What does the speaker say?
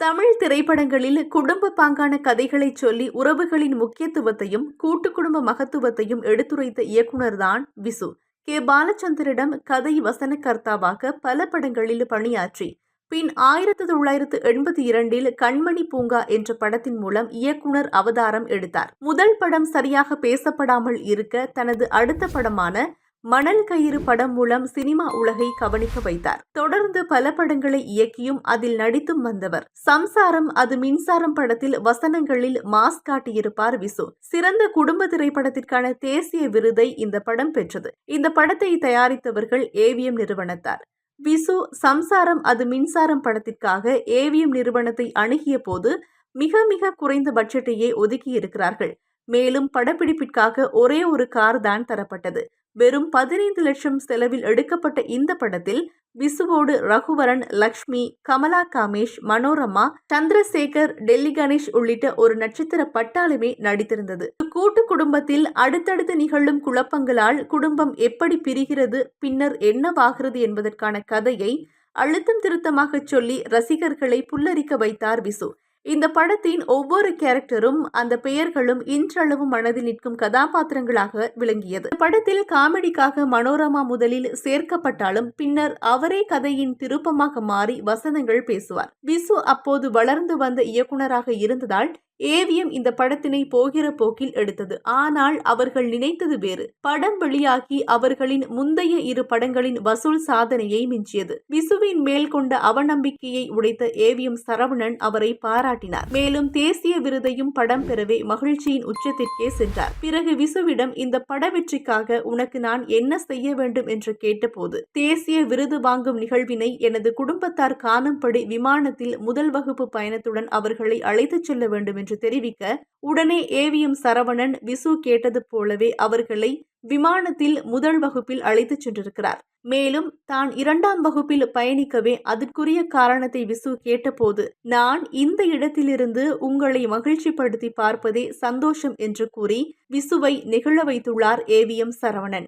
தமிழ் திரைப்படங்களில் குடும்ப பாங்கான கதைகளை சொல்லி உறவுகளின் முக்கியத்துவத்தையும் கூட்டு குடும்ப மகத்துவத்தையும் எடுத்துரைத்த இயக்குனர்தான் விசு. கே. பாலச்சந்தரிடம் கதை வசனகர்த்தாவாக பல படங்களில் பணியாற்றி பின் ஆயிரத்து தொள்ளாயிரத்து எண்பத்தி இரண்டில் கண்மணி பூங்கா என்ற படத்தின் மூலம் இயக்குனர் அவதாரம் எடுத்தார். முதல் படம் சரியாக பேசப்படாமல் இருக்க தனது அடுத்த படமான மணல் கயிறு படம் மூலம் சினிமா உலகை கவனிக்க வைத்தார். தொடர்ந்து பல படங்களை இயக்கியும் அதில் நடித்தும் வந்தவர். சம்சாரம் அது மின்சாரம் படத்தில் வசனங்களில் மாஸ் காட்டியிருப்பார் விசு. சிறந்த குடும்ப திரைப்படத்திற்கான தேசிய விருதை இந்த படம் பெற்றது. இந்த படத்தை தயாரித்தவர்கள் ஏவிஎம் நிறுவனத்தார். விசு சம்சாரம் அது மின்சாரம் படத்திற்காக ஏவிஎம் நிறுவனத்தை அணுகிய போது மிக மிக குறைந்த பட்ஜெட்டையே ஒதுக்கியிருக்கிறார்கள். மேலும் படப்பிடிப்பிற்காக ஒரே ஒரு கார் தான் தரப்பட்டது. வெறும் பதினைந்து லட்சம் செலவில் எடுக்கப்பட்ட இந்த படத்தில் விசுவோடு ரகுவரன் லக்ஷ்மி கமலா காமேஷ் மனோரமா சந்திரசேகர் டெல்லி கணேஷ் உள்ளிட்ட ஒரு நட்சத்திர பட்டாளமே நடித்திருந்தது. கூட்டு குடும்பத்தில் அடுத்தடுத்து நிகழும் குழப்பங்களால் குடும்பம் எப்படி பிரிகிறது பின்னர் என்னவாகிறது என்பதற்கான கதையை அழுத்தம் திருத்தமாக சொல்லி ரசிகர்களை புல்லரிக்க வைத்தார் விசு. இந்த படத்தின் ஒவ்வொரு கேரக்டரும் அந்த பெயர்களும் இன்றளவும் மனதில் நிற்கும் கதாபாத்திரங்களாக விளங்கியது. படத்தில் காமெடிக்காக மனோரமா முதலில் சேர்க்கப்பட்டாலும் பின்னர் அவரே கதையின் திருப்பமாக மாறி வசனங்கள் பேசுவார். விசு அப்போது வளர்ந்து வந்த இயக்குனராக இருந்ததால் ஏவிஎம் இந்த படத்தினை போகிற போக்கில் எடுத்தது. ஆனால் அவர்கள் நினைத்தது வேறு. படம் வெளியாகி அவர்களின் முந்தைய இரு படங்களின் வசூல் சாதனையை மிஞ்சியது. விசுவின் மேல் கொண்ட அவநம்பிக்கையை உடைத்த ஏவிஎம் சரவணன் அவரை பாராட்டினார். மேலும் தேசிய விருதையும் படம் பெறவே மகிழ்ச்சியின் உச்சத்திற்கே சென்றார். பிறகு விசுவிடம் இந்த பட வெற்றிக்காக உனக்கு நான் என்ன செய்ய வேண்டும்? என்று கேட்டபோது தேசிய விருது வாங்கும் நிகழ்வினை எனது குடும்பத்தார் காணும்படி விமானத்தில் முதல் வகுப்பு பயணத்துடன் அவர்களை அழைத்துச் செல்ல வேண்டும் என்று தெரிவிக்க உடனே ஏவிஎம் சரவணன் விசு கேட்டது போலவே அவர்களை விமானத்தில் முதல் வகுப்பில் அழைத்துச் சென்றிருக்கிறார். மேலும் தான் இரண்டாம் வகுப்பில் பயணிக்கவே அதற்குரிய காரணத்தை விசு கேட்டபோது நான் இந்த இடத்திலிருந்து உங்களை மகிழ்ச்சிப்படுத்தி பார்ப்பதே சந்தோஷம் என்று கூறி விசுவை நெகிழ வைத்துள்ளார் ஏவிஎம் சரவணன்.